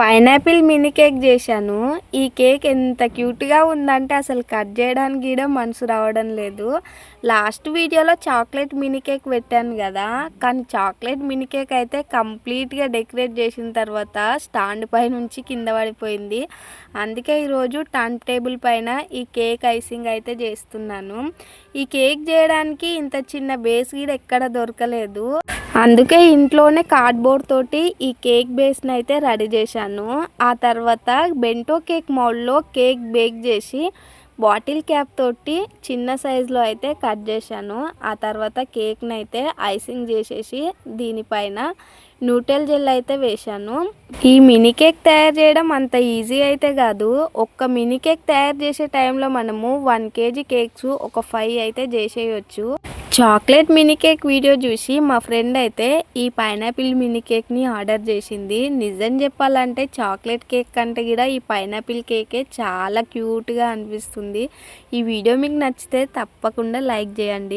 Pineapple mini cake చేశాను. ఈ cake ఎంత క్యూట్గా ఉందంటే అసలు కట్ చేయడానికి కూడా మనసు రావడం లేదు. లాస్ట్ వీడియోలో చాక్లెట్ మినీ కేక్ పెట్టాను కదా. కానీ చాక్లెట్ మినీ కేక్ అయితే కంప్లీట్గా డెకరేట్ చేసిన తర్వాత స్టాండ్ పై నుంచి కింద పడిపోయింది. అందుకే ఈరోజు టర్న్ టేబుల్ పైన ఈ కేక్ ఐసింగ్ అయితే చేస్తున్నాను. ఈ కేక్ చేయడానికి ఇంత చిన్న బేస్ కూడా ఎక్కడ దొరకలేదు. అందుకే ఇంట్లోనే కార్డ్బోర్డ్ తోటి ఈ కేక్ బేస్ని అయితే రెడీ చేశాను. ఆ తర్వాత బెంటో కేక్ మౌల్డ్లో కేక్ బేక్ చేసి బాటిల్ క్యాప్ తోటి చిన్న సైజులో అయితే కట్ చేశాను. ఆ తర్వాత కేక్ని అయితే ఐసింగ్ చేసేసి దీనిపైన న్యూటెల్ జెల్ అయితే వేశాను. ఈ మినీ కేక్ తయారు చేయడం అంత ఈజీ అయితే కాదు. ఒక్క మినీ కేక్ తయారు చేసే టైంలో మనము వన్ కేజీ కేక్స్ ఒక ఫైవ్ అయితే చేసేయచ్చు. చాక్లెట్ మినీ కేక్ వీడియో చూసి మా ఫ్రెండ్ అయితే ఈ పైనాపిల్ మినీ కేక్ని ఆర్డర్ చేసింది. నిజం చెప్పాలంటే చాక్లెట్ కేక్ కంటే కూడా ఈ పైనాపిల్ కేకే చాలా క్యూట్గా అనిపిస్తుంది. ఈ వీడియో మీకు నచ్చితే తప్పకుండా లైక్ చేయండి.